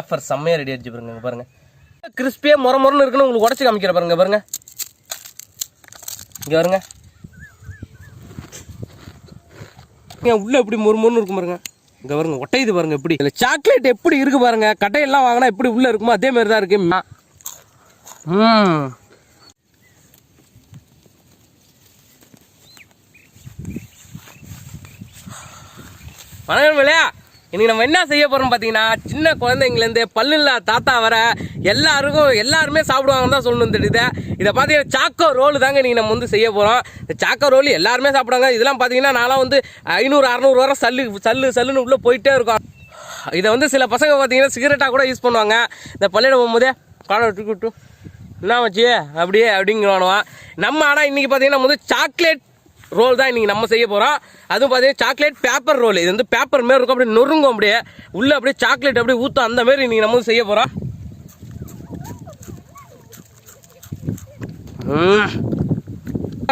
Offer செம்மையாக ready ஆயிடுச்சு பாருங்க பாருங்க. கிறிஸ்பியாக முற முறன்னு இருக்குன்னு உங்களுக்கு உடச்சி காமிக்கிற பாருங்க பாருங்க. இங்கே பாருங்க. இங்க உள்ள எப்படி முறுமுறுன்னு இருக்கும் பாருங்க? இங்கே பாருங்க ஒட்டையுது பாருங்க எப்படி. இல்லை சாக்லேட் எப்படி இருக்கு பாருங்க? கட்டையெல்லாம் வாங்கினா எப்படி உள்ளே இருக்குமோ அதே மாதிரி தான் இருக்கு. ம். வணக்கம் விளையா இன்னைக்கு நம்ம என்ன செய்ய போறோம் பார்த்தீங்கன்னா சின்ன குழந்தைங்கலேருந்து பல்லுல்லா தாத்தா வர எல்லாருக்கும் எல்லாருமே சாப்பிடுவாங்கன்னு தான் சொல்லணும் தெரியுது. இதை பார்த்தீங்கன்னா சாக்கோ ரோல் தாங்க இன்னைக்கு நம்ம வந்து செய்ய போகிறோம் இந்த சாக்கோ ரோல் எல்லாருமே சாப்பிடுவாங்க. இதெல்லாம் பார்த்தீங்கன்னா நான்லாம் வந்து ஐநூறு அறநூறு வரை சல்லு சல்லு சல்லுன்னு உள்ளே போயிட்டே இருக்கும். இதை வந்து சில பசங்க பார்த்தீங்கன்னா சிகரெட்டாக கூட யூஸ் பண்ணுவாங்க. இந்த பள்ளியிட போகும்போதே காலை விட்டு விட்டு என்ன வச்சு அப்படியே அப்படிங்கிறானுவான் நம்ம ஆனால் இன்றைக்கி பார்த்தீங்கன்னா நம்ம வந்து சாக்லேட் ரோல் தான் இன்றைக்கி நம்ம செய்ய போகிறோம் அதுவும் பார்த்தீங்கன்னா சாக்லேட் பேப்பர் ரோல் இது வந்து பேப்பர் மாரி இருக்கும். அப்படியே நொறுங்கும் அப்படியே. உள்ளே அப்படியே சாக்லேட் அப்படியே ஊற்றும் அந்த மாதிரி இன்றைக்கி நம்ம செய்ய போகிறோம்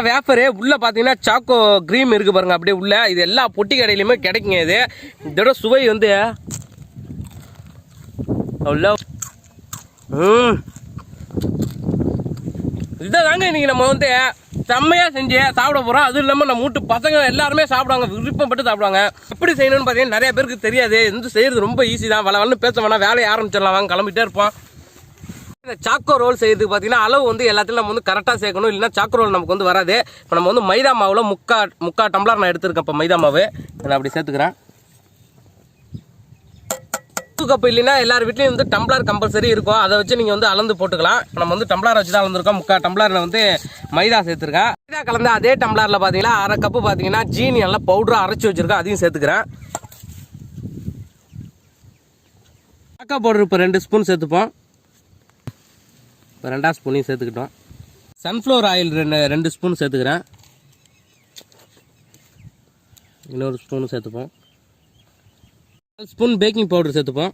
வேப்பரு உள்ளே பார்த்தீங்கன்னா சாக்கோ க்ரீம் இருக்குது பாருங்க. அப்படியே உள்ள. இது எல்லா பொட்டி கடையிலையுமே கிடைக்குங்க இது. இதோட சுவை வந்து அவ்வளோ. ம். இதாங்க இன்னைக்கு நம்ம வந்து செம்மையாக செஞ்சு சாப்பிட போகிறோம் அதுவும் இல்லாமல் நம்ம வீட்டு பசங்க எல்லாருமே சாப்பிடுவாங்க. விருப்பப்பட்டு சாப்பிடுவாங்க. எப்படி செய்யணும்னு பார்த்தீங்கன்னா நிறைய பேருக்கு தெரியாது. வந்து செய்கிறது ரொம்ப ஈஸி தான். வள வளன்னு பேச வேணாம். வேலையை ஆரம்பிச்சிடலாம். வாங்க கிளம்பிட்டே இருப்போம். இந்த சாக்கோ ரோல் செய்யறதுக்கு பார்த்தீங்கன்னா அளவு வந்து எல்லாத்தையும் நம்ம வந்து கரெக்டாக சேர்க்கணும். இல்லைன்னா சாக்கோ ரோல் நமக்கு வந்து வராது. இப்போ நம்ம வந்து மைதா மாவில் முக்கா முக்கா டம்ளர் நான் எடுத்திருக்கேன். இப்போ மைதா மாவு. நான் அப்படி சேர்த்துக்கிறேன். கப் இல்லைன்னா எல்லார் வீட்லேயும் வந்து டம்ளர் கம்பல்சரி இருக்கும். அதை வச்சு நீங்கள் வந்து அளந்து போட்டுக்கலாம். நம்ம வந்து டம்ளர் வச்சு தான் அளந்துருக்கோம். முக்கால் டம்ளரில் வந்து மைதா சேர்த்துருக்கேன் மைதா கலந்து அதே டம்ளரில் பார்த்தீங்கன்னா அரை கப்பு பார்த்தீங்கன்னா ஜீனி எல்லாம் பவுடராக அரைச்சி வச்சிருக்கேன் அதையும் சேர்த்துக்கிறேன். காக்கா பவுடர் இப்போ ரெண்டு ஸ்பூன் சேர்த்துப்போம். இப்போ ரெண்டாம் ஸ்பூனையும் சேர்த்துக்கிட்டோம். சன்ஃப்ளவர் ஆயில் ரெண்டு ரெண்டு ஸ்பூன் சேர்த்துக்கிறேன். இன்னொரு ஸ்பூன் சேர்த்துப்போம். ஸ்பூன் பேக்கிங் பவுடர் சேர்த்துப்போம்.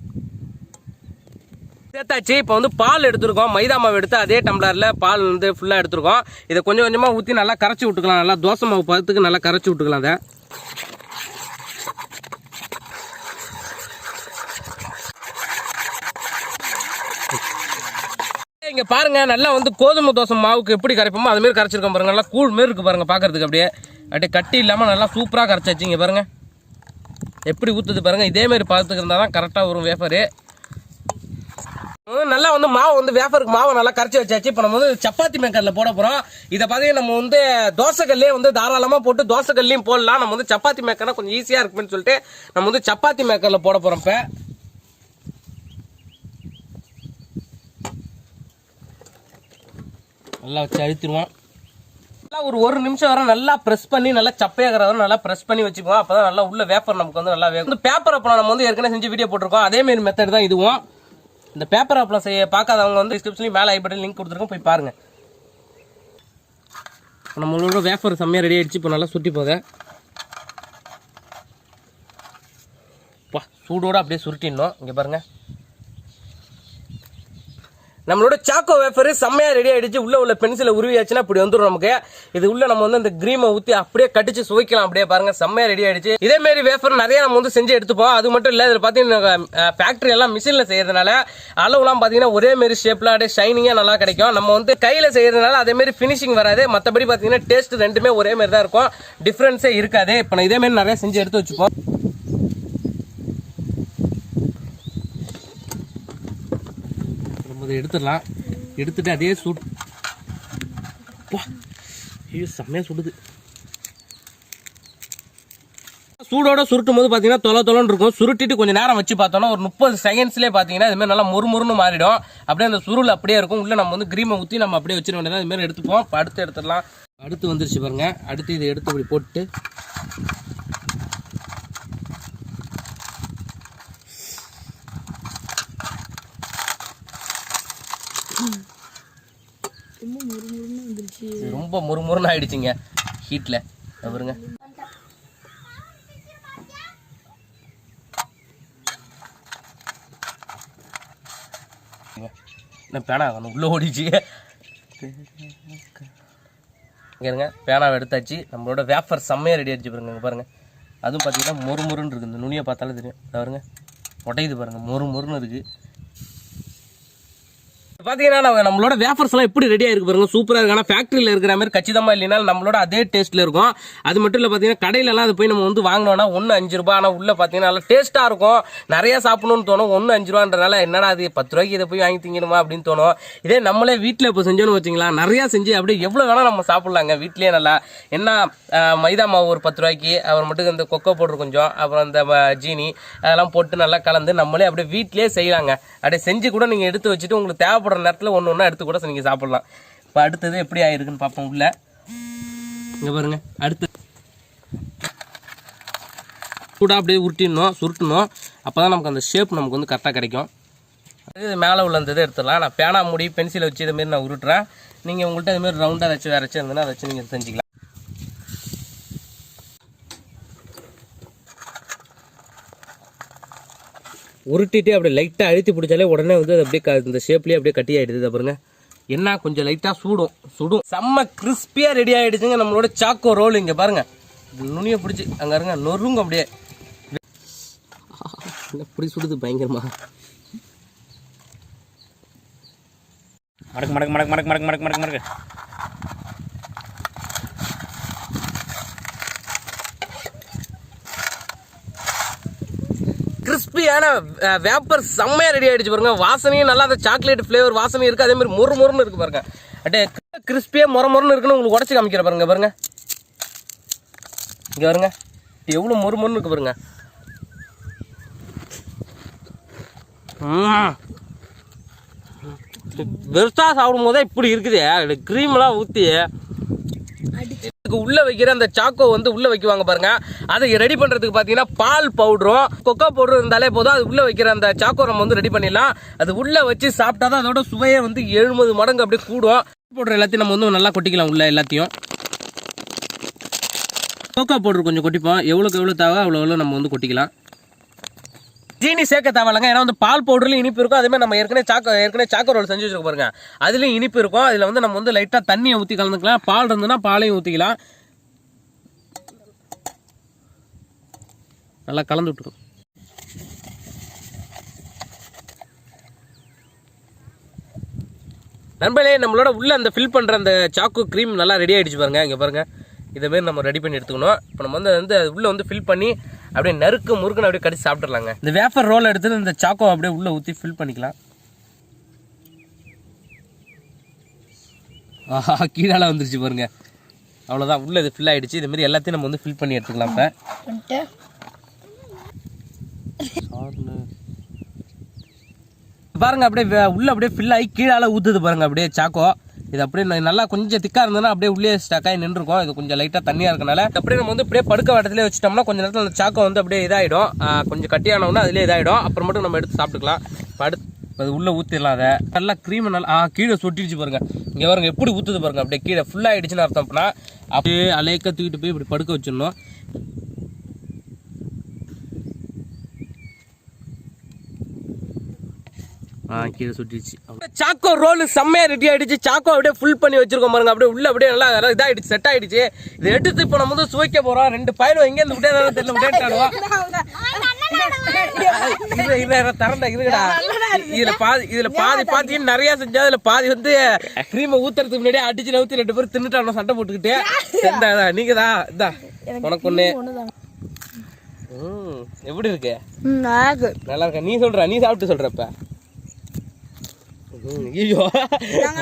சேர்த்தாச்சு. இப்போ வந்து பால் எடுத்துருக்கோம். மைதா மாவு எடுத்து அதே டம்ளரில் பால் வந்து ஃபுல்லாக எடுத்துருக்கோம். இதை கொஞ்சம் கொஞ்சமாக ஊற்றி நல்லா கரைச்சி விட்டுக்கலாம். நல்லா தோசை மாவு பதத்துக்கு நல்லா கரைச்சி விட்டுக்கலாம் அதை இங்கே பாருங்கள் நல்லா வந்து கோதுமை தோசை மாவுக்கு எப்படி கரைப்போமோ அது கரைச்சிருக்கோம் பாருங்கள் நல்லா கூழ் மாரி இருக்குது பாருங்கள் பார்க்கறதுக்கு அப்படியே. அப்படியே கட்டி இல்லாமல் நல்லா சூப்பராக கரைச்சாச்சு. இங்கே பாருங்கள் எப்படி ஊற்றுது பாருங்கள் இதே மாதிரி தான் கரெக்டாக வரும் வேஃபரு நல்லா வந்து மாவு வந்து வேஃபருக்கு மாவை நல்லா கரைச்சி வச்சாச்சு. இப்போ நம்ம வந்து சப்பாத்தி மேக்கரில் போட போகிறோம் இதை பார்த்தீங்கன்னா நம்ம வந்து தோசைக்கல்லே வந்து தாராளமாக போட்டு தோசைக்கல்லையும் போடலாம். நம்ம வந்து சப்பாத்தி மேக்கர்னா கொஞ்சம் ஈஸியாக இருக்குன்னு சொல்லிட்டு நம்ம வந்து சப்பாத்தி மேக்கரில் போட போகிறோம் இப்போ. நல்லா வச்சு அழுத்திடுவோம். நல்லா ஒரு ஒரு நிமிஷம் வரை நல்லா ப்ரெஸ் பண்ணி நல்லா சப்பையாகிற வரை நல்லா ப்ரெஸ் பண்ணி வச்சுக்குவோம். அப்போ தான் நல்லா உள்ள வேப்பர் நமக்கு வந்து நல்லா வேகும். இந்த பேப்பர் அப்பளம் நம்ம வந்து ஏற்கனவே செஞ்சு வீடியோ போட்டிருக்கோம். அதே மாதிரி மெத்தட் தான் இதுவும். இந்த பேப்பர் அப்பளம் செய்ய பார்க்காதவங்க வந்து டிஸ்கிரிப்ஷன்லேயும் மேலே ஐ லிங்க் கொடுத்துருக்கோம். போய் பாருங்க. நம்மளோட வேஃபர் செம்மையாக ரெடி ஆகிடுச்சு இப்போ நல்லா சுட்டி போதேன் பா சூடோட அப்படியே சுருட்டிடணும். இங்கே பாருங்கள் நம்மளோட சாக்கோ வேஃபர் செம்மையா ரெடி ஆயிடுச்சு. உள்ள உள்ள பென்சிலை உருவியாச்சுன்னா இப்படி வந்துடும் நமக்கு. இது உள்ள நம்ம வந்து அந்த கிரீமை ஊற்றி அப்படியே கட்டிச்சு சுவைக்கலாம். அப்படியே பாருங்க செம்மையா ரெடி ஆயிடுச்சு. இதே மாதிரி வேஃபர் நிறைய நம்ம வந்து செஞ்சு எடுத்துப்போம். அது மட்டும் இல்லை இதில் பார்த்தீங்கன்னா ஃபேக்டரி எல்லாம் மிஷினில் செய்யறதுனால அளவுலாம் பார்த்தீங்கன்னா ஒரே மாதிரி ஷேப்ல அப்படியே ஷைனிங்காக நல்லா கிடைக்கும். நம்ம வந்து கையில் செய்யறதுனால அதே மாதிரி ஃபினிஷிங் வராது. மற்றபடி பார்த்தீங்கன்னா டேஸ்ட் ரெண்டுமே ஒரே மாதிரி தான் இருக்கும் டிஃப்ரென்ஸே இருக்காது. இப்போ நான் இதே மாதிரி நிறைய செஞ்சு எடுத்து வச்சுப்போம். நம்ம எடுத்துடலாம். எடுத்துட்டு அதே சுட். ஐயோ செம்மையாக சுடுது. சூடோட சுருட்டும் போது பார்த்தீங்கன்னா தொலை தொலைன்னு இருக்கும். சுருட்டிட்டு கொஞ்சம் நேரம் வச்சு பார்த்தோம்னா ஒரு முப்பது செகண்ட்ஸ்லேயே பார்த்தீங்கன்னா இது மாதிரி நல்லா முறுமுறுன்னு மாறிடும். அப்படியே அந்த சுருள் அப்படியே இருக்கும். உள்ளே நம்ம வந்து கிரீமை ஊற்றி நம்ம அப்படியே வச்சிட வேண்டியது இதுமாரி எடுத்துப்போம். அடுத்து எடுத்துடலாம். அடுத்து வந்துருச்சு பாருங்க. அடுத்து இதை எடுத்து இப்படி போட்டு இது ரொம்ப முறுமுறுன்னு ஆயிடுச்சுங்க. ஹீட்ல பாருங்க. என்ன பேனா உள்ளே உள்ள ஓடிச்சு. இருங்க. பேனாவை எடுத்தாச்சு. நம்மளோட வேஃபர் செம்மையாக ரெடி ஆயிடுச்சு பாருங்க. பாருங்கள் பாருங்க. அதுவும் பார்த்தீங்கன்னா மொறு மொறுன்னு இருக்குது இந்த நுனியை பார்த்தாலே தெரியும். பாருங்க. உடையுது பாருங்க. மொறு மொறுன்னு இருக்குது பார்த்தீங்கன்னா நம்ம- நம்மளோட வேஃபர்ஸ்லாம் எப்படி ரெடியாக இருக்கு பாருங்க. சூப்பராக இருக்கு. ஆனால் ஃபேக்ட்ரியில் இருக்கிற மாதிரி கச்சிதமாக இல்லைனா நம்மளோட அதே டேஸ்ட்டில் இருக்கும். அது மட்டும் இல்லை பார்த்தீங்கன்னா கடையிலலாம் அது போய் நம்ம வந்து வாங்கினோம்னா ஒன்று அஞ்சு ரூபாய். ஆனால் உள்ளே பார்த்தீங்கன்னா நல்லா டேஸ்ட்டாக இருக்கும். நிறையா சாப்பிடணும்னு தோணும். ஒன்று அஞ்சு ரூபான்றனால என்னடா அது? பத்து ரூபாய்க்கு இதை போய் வாங்கி திங்கணுமா அப்படின்னு தோணும். இதே நம்மளே வீட்டில் இப்போ செஞ்சோன்னு வச்சிங்களா நிறையா செஞ்சு அப்படியே எவ்வளோ வேணால் நம்ம சாப்பிட்லாங்க. வீட்லேயே நல்லா என்ன மைதா மாவு ஒரு பத்து ரூபாய்க்கு அப்புறம் மட்டும் இந்த கொக்கோ பவுடர் கொஞ்சம் அப்புறம் இந்த ஜீனி அதெல்லாம் போட்டு நல்லா கலந்து நம்மளே அப்படியே வீட்லேயே செய்யலாங்க. அப்படியே செஞ்சு கூட நீங்கள் எடுத்து வச்சுட்டு உங்களுக்கு தேவைப்படும் சாப்பிட்ற நேரத்தில் ஒன்று ஒன்றா எடுத்து கூட நீங்கள் சாப்பிடலாம். இப்போ அடுத்தது எப்படி ஆயிருக்குன்னு பார்ப்போம் உள்ள. இங்கே பாருங்க அடுத்து. சூடாக அப்படியே உருட்டிடணும் சுருட்டணும். அப்போ தான் நமக்கு அந்த ஷேப் நமக்கு வந்து கரெக்டாக கிடைக்கும். இது மேலே உள்ள அந்த இதை எடுத்துடலாம். நான் பேனா மூடி பென்சிலை வச்சு இதுமாரி நான் உருட்டுறேன். நீங்கள் உங்கள்கிட்ட இதுமாரி ரவுண்டாக ஏதாச்சும் வேறு இருந்ததுன்னா அதை வச்சு நீங்கள் செஞ்சுக்கலாம். உருட்டிட்டு அப்படியே லைட்டாக அழுத்தி பிடிச்சாலே உடனே வந்து அது அப்படியே இந்த ஷேப்லேயே அப்படியே கட்டி ஆயிடுது. பாருங்க. என்ன கொஞ்சம் லைட்டாக சூடும். சுடும். செம்ம கிறிஸ்பியாக ரெடி ஆயிடுச்சுங்க நம்மளோட சாக்கோ ரோல் இங்கே பாருங்க. நுனியை பிடிச்சி அங்கே இருங்க நொறுங்க அப்படியே. இப்படி சுடுது பயங்கரமா. மடக்கு மடக்கு மடக்கு மடக்கு மடக்கு மடக்கு மடக்கு மடக்கு. கிறிஸ்பியான வேப்பர் செம்மையாக ரெடி ஆகிடுச்சு பாருங்க. வாசனையும் நல்லா அந்த சாக்லேட் ஃப்ளேவர் வாசனையும் இருக்குது அதே மாதிரி மொறு மொறுன்னு இருக்குது பாருங்க. அப்படியே கிறிஸ்பியாக மொற மொறுன்னு இருக்குன்னு உங்களுக்கு உடச்சி காமிக்கிற பாருங்க பாருங்க. இங்கே பாருங்க. எவ்வளோ மொறு மொறுன்னு இருக்குது பாருங்க. பெருசாக சாப்பிடும் போதே இப்படி இருக்குது. க்ரீம்லாம் ஊற்றி அதுக்கு உள்ளே வைக்கிற அந்த சாக்கோ வந்து உள்ளே வைக்குவாங்க பாருங்கள் அதை ரெடி பண்ணுறதுக்கு பார்த்தீங்கன்னா பால் பவுடரும் கொக்கோ பவுடர் இருந்தாலே போதும். அது உள்ளே வைக்கிற அந்த சாக்கோ நம்ம வந்து ரெடி பண்ணிடலாம். அது உள்ளே வச்சு சாப்பிட்டா தான் அதோட சுவையை வந்து எழுபது மடங்கு அப்படியே கூடும். பவுடர் எல்லாத்தையும் நம்ம வந்து நல்லா கொட்டிக்கலாம் உள்ள எல்லாத்தையும். கோக்கா பவுடர் கொஞ்சம் கொட்டிப்போம். எவ்வளோக்கு எவ்வளோ தேவை அவ்வளோ எவ்வளோ நம்ம வந்து கொட்டிக்கலாம். ஜீனி சேர்க்க தேவையில்லைங்க. ஏன்னா வந்து பால் பவுடர்லையும் இனிப்பு இருக்கும். அதே மாதிரி நம்ம ஏற்கனவே சாக்கோ ஏற்கனவே சாக்கோ ரோல் செஞ்சு வச்சுருக்க பாருங்க. அதுலேயும் இனிப்பு இருக்கும். அதில் வந்து நம்ம வந்து லைட்டாக தண்ணியை ஊற்றி கலந்துக்கலாம். பால் இருந்ததுன்னா பாலையும் ஊற்றிக்கலாம் நல்லா கலந்து விட்டுருக்கும் நண்பர்களே நம்மளோட உள்ளே அந்த ஃபில் பண்ணுற அந்த சாக்கு க்ரீம் நல்லா ரெடி ஆகிடுச்சு பாருங்க. இங்கே பாருங்க. இதை மாதிரி நம்ம ரெடி பண்ணி எடுத்துக்கணும். இப்போ நம்ம வந்து வந்து அது வந்து ஃபில் பண்ணி அப்படியே நறுக்கு முறுக்குன்னு அப்படியே கடிச்சு சாப்பிட்டுறலாங்க. இந்த வேஃபர் ரோல் எடுத்து இந்த சாக்கோ அப்படியே உள்ள ஊற்றி ஃபில் பண்ணிக்கலாம். ஆஹா கீழால வந்துருச்சு பாருங்க. அவ்வளோதான் உள்ள இது ஃபில் ஆயிடுச்சு. இது மாதிரி எல்லாத்தையும் நம்ம வந்து ஃபில் பண்ணி எடுத்துக்கலாம் இப்போ. பாருங்க அப்படியே உள்ள அப்படியே ஃபில் ஆகி கீழால ஊத்துது பாருங்க அப்படியே சாக்கோ. இது அப்படியே நல்லா கொஞ்சம் திக்காக இருந்ததுன்னா அப்படியே உள்ளே ஸ்டக் நின்றுருக்கும். இது கொஞ்சம் லைட்டாக தண்ணியாக இருக்கனால. அப்படியே நம்ம வந்து அப்படியே படுக்க இடத்துல வச்சுட்டோம்னா கொஞ்ச நேரத்தில் அந்த சாக்கை வந்து அப்படியே இதாயிடும். கொஞ்சம் கட்டியானவுன்னா அதிலே இதாகிடும் அப்புறம் மட்டும் நம்ம எடுத்து சாப்பிட்டுக்கலாம். இப்ப அது உள்ளே ஊற்றிடலாம் அதை. நல்லா க்ரீம் நல்லா ஆ கீழே சொட்டிடுச்சு பாருங்க. இங்கே பாருங்க எப்படி ஊற்றுது பாருங்க. அப்படியே கீழே ஃபுல்லாக ஆகிடுச்சுன்னு அர்த்தம். அப்படின்னா அப்படியே அலைக்க தூக்கிட்டு போய் இப்படி படுக்க வச்சிடணும். கீழே சுட்டிடுச்சு சாக்கோ ரோல் செம்மையா ரெடி ஆயிடுச்சு. சாக்கோ அப்படியே ஃபுல் பண்ணி வச்சிருக்கோம் பாருங்க. அப்படியே உள்ள அப்படியே நல்லா நல்லா இதாயிடுச்சு செட் ஆயிடுச்சு. இதை எடுத்து இப்போ நம்ம வந்து சுவைக்க போறோம். ரெண்டு பயிரும் எங்க இருந்து விட்டே தெரியல விட்டேட்டாடுவோம் இது இது தரண்டா இருக்குடா இதுல பாதி இதுல பாதி பாத்தியும் நிறைய செஞ்சா அதுல பாதி வந்து கிரீமை ஊத்துறதுக்கு முன்னாடியே அடிச்சு நவுத்தி ரெண்டு பேரும் தின்னுட்டானோ சண்டை போட்டுக்கிட்டு. இந்தா, இந்தா, நீங்கதா இதா. உனக்கு ஒண்ணு ம், எப்படி இருக்கு? நல்லா இருக்கா. நீ சொல்ற நீ சாப்பிட்டு சொல்றப்ப ஐயோ.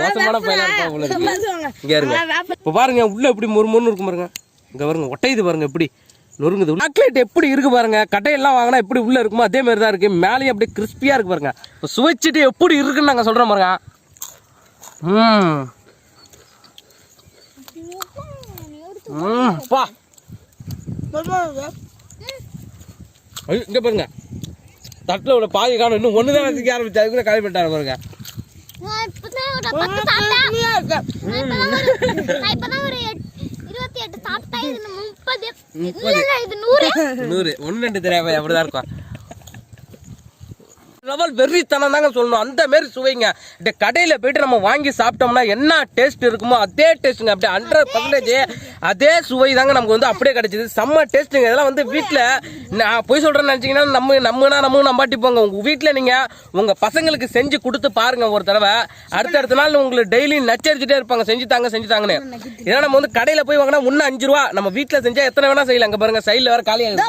மோசமான பையனா இருக்கா போல இருக்கு இங்க இருங்க. இப்ப பாருங்க உள்ள எப்படி முறுமுறுன்னு இருக்கும் பாருங்க. இங்க பாருங்க ஒட்டையுது பாருங்க எப்படி. நொறுங்குது. சாக்லேட் எப்படி இருக்கு பாருங்க? கட்டையெல்லாம் வாங்கினா எப்படி உள்ள இருக்குமோ அதே மாதிரி தான் இருக்கு. மேலேயும் அப்படியே கிறிஸ்பியா இருக்கு பாருங்க. இப்ப சுவைச்சிட்டு எப்படி இருக்குன்னு நாங்க சொல்றோம் பாருங்க. ம். ம் பா. இங்க பாருங்க. தட்டில் உள்ள பாதி காணும். இன்னும் ஒன்று தான் வச்சுக்க ஆரம்பிச்சு. அதுக்குள்ள காலி பண்ணிட்டாரு பாருங்க. பத்து சாப்பிட்டேன். நான் இப்பதான் ஒரு- நான் இப்பதான் ஒரு எட்- இருபத்தி எட்டு சாப்பிட்டேன். இது முப்பது. இல்ல, இல்ல, இது நூறு. நூறு ஒன்று ரெண்டு தெரியாம அப்படிதான் இருக்கும் லெவல் வெறித்தனம் தாங்க சொல்லணும் அந்த மாதிரி சுவைங்க இந்த கடையில் போயிட்டு நம்ம வாங்கி சாப்பிட்டோம்னா என்ன டேஸ்ட் இருக்குமோ அதே டேஸ்ட்டுங்க அப்படியே ஹண்ட்ரட் பர்சன்டேஜ் அதே சுவை தாங்க நமக்கு வந்து அப்படியே கிடைச்சது. செம்ம டேஸ்ட்டுங்க இதெல்லாம் வந்து வீட்டில் நான் போய் சொல்கிறேன்னு நினச்சிங்கன்னா நம்ம நம்மனா நம்ம நம்பாட்டி போங்க உங்கள் வீட்டில் நீங்கள் உங்கள் பசங்களுக்கு செஞ்சு கொடுத்து பாருங்க ஒரு தடவை. அடுத்தடுத்த நாள் உங்களுக்கு டெய்லி நச்சரிச்சுட்டே இருப்பாங்க. செஞ்சு தாங்க செஞ்சு தாங்கன்னு. ஏன்னா நம்ம வந்து கடையில் போய் வாங்கினா ஒன்று அஞ்சு ரூபா. நம்ம வீட்டில் செஞ்சா எத்தனை வேணா செய்யலாம். அங்கே பாருங்க சைடில் வேற காலியாக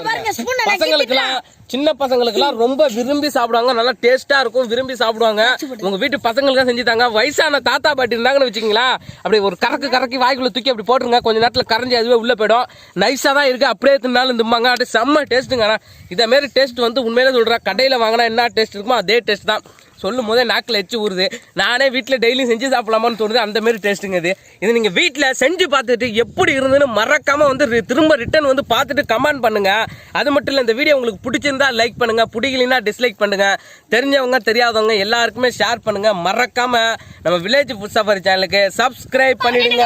பசங்களுக்குலாம் சின்ன பசங்களுக்குலாம் ரொம்ப விரும்பி சாப்பிடுவாங்க. நல்லா டேஸ்டா இருக்கும் விரும்பி சாப்பிடுவாங்க. உங்க வீட்டு பசங்களுக்கு செஞ்சு தாங்க. வயசான தாத்தா பாட்டி இருந்தாங்கன்னு வச்சுக்கீங்களா? அப்படி ஒரு கறக்கு கறக்கி வாய்க்குள்ள தூக்கி அப்படி போட்டுருங்க. கொஞ்ச நேரத்துல கரைஞ்சி அதுவே உள்ளே போயிடும். நைஸாக தான் இருக்கு. அப்படியே தின்னாலும் திம்பாங்க. அப்படியே செம்ம டேஸ்ட்டுங்கண்ணா ஆனா. இதே டேஸ்ட் வந்து உண்மையிலே சொல்கிறேன் கடையில் வாங்கினா என்ன டேஸ்ட் இருக்குமோ அதே டேஸ்ட் தான். சொல்லும் போதே நாக்கில் எச்சு ஊறுது. நானே வீட்டில் டெய்லியும் செஞ்சு சாப்பிடலாமான்னு தோணுது. அந்தமாரி டேஸ்ட்டுங்க இது. இது நீங்கள் வீட்டில் செஞ்சு பார்த்துட்டு எப்படி இருந்ததுன்னு மறக்காமல் வந்து ரி- திரும்ப ரிட்டர்ன் வந்து பார்த்துட்டு கமெண்ட் பண்ணுங்கள் அது மட்டும் இல்லை இந்த வீடியோ உங்களுக்கு பிடிச்சிருந்தா லைக் பண்ணுங்கள் பிடிக்கலைன்னா டிஸ்லைக் பண்ணுங்கள் தெரிஞ்சவங்க தெரியாதவங்க எல்லாருக்குமே ஷேர் பண்ணுங்கள் மறக்காமல் நம்ம வில்லேஜ் ஃபுட் சஃபரி சேனலுக்கு சப்ஸ்கிரைப் பண்ணிடுங்க.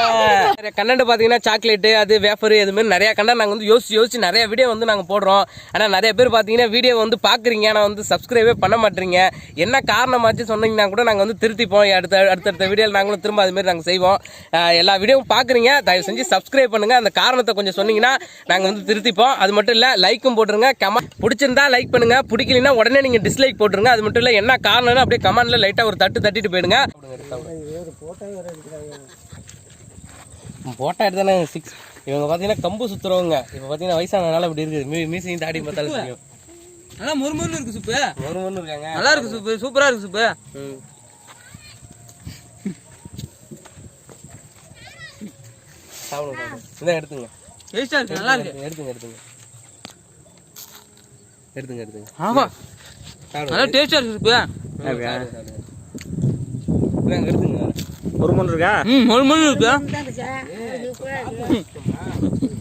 கண்டென்ட் பார்த்தீங்கன்னா சாக்லேட்டு அது வேஃபரு இது மாதிரி நிறைய கண்டென்ட் நாங்கள் வந்து யோசிச்சு யோசிச்சு நிறைய வீடியோ வந்து நாங்கள் போடுறோம். ஆனால் நிறைய பேர் பார்த்தீங்கன்னா வீடியோ வந்து பார்க்குறீங்க. ஆனால் வந்து சப்ஸ்கிரைபே பண்ண மாட்டேறீங்க. என்ன காரணமாச்சு சொன்னீங்கன்னா கூட நாங்கள் வந்து திருத்திப்போம். அடுத்த அடுத்தடுத்த வீடியோவில் நாங்களும் திரும்ப அது மாதிரி நாங்கள் செய்வோம். எல்லா வீடியோவும் பார்க்குறீங்க தயவு செஞ்சு சப்ஸ்கிரைப் பண்ணுங்கள் அந்த காரணத்தை கொஞ்சம் சொன்னீங்கன்னா நாங்கள் வந்து திருத்திப்போம். அது மட்டும் இல்லை லைக்கும் போட்டுருங்க. கமெண்ட் பிடிச்சிருந்தா லைக் பண்ணுங்கள் பிடிக்கலைன்னா உடனே நீங்கள் டிஸ்லைக் போட்டுருங்க. அது மட்டும் இல்லை என்ன காரணம்னு அப்படியே கமெண்ட்ல லைட்டாக ஒரு தட்டு தட்டிட்டு போயிடுங்க. போட்டோ எடுத்தானே சிக்ஸ் இவங்க பார்த்தீங்கன்னா கம்பு சுற்றுறவங்க இப்போ பார்த்தீங்கன்னா வயசானதுனால இப்படி இருக்குது. மீ மீசையும் தாடி பார்த்தாலும் தெரியும் நல்லா முறுமுறுன்னு இருக்கு சூப்பு ஒரு மணி இருக்காங்க. நல்லா இருக்கு சூப்பு சூப்பரா இருக்கு சூப்பு. இந்தா எடுத்துங்க. டேஸ்டா இருக்கு நல்லா இருக்கு. எடுத்துங்க எடுத்துங்க எடுத்துங்க. எடுத்துங்க ஆமா. நல்லா டேஸ்டா இருக்கு சூப்பு. இந்தாங்க, எடுத்துங்க. ஒரு மணி இருக்கா? ம் முறுமுறுன்னு இருக்கா? சூப்பரா இருக்கு.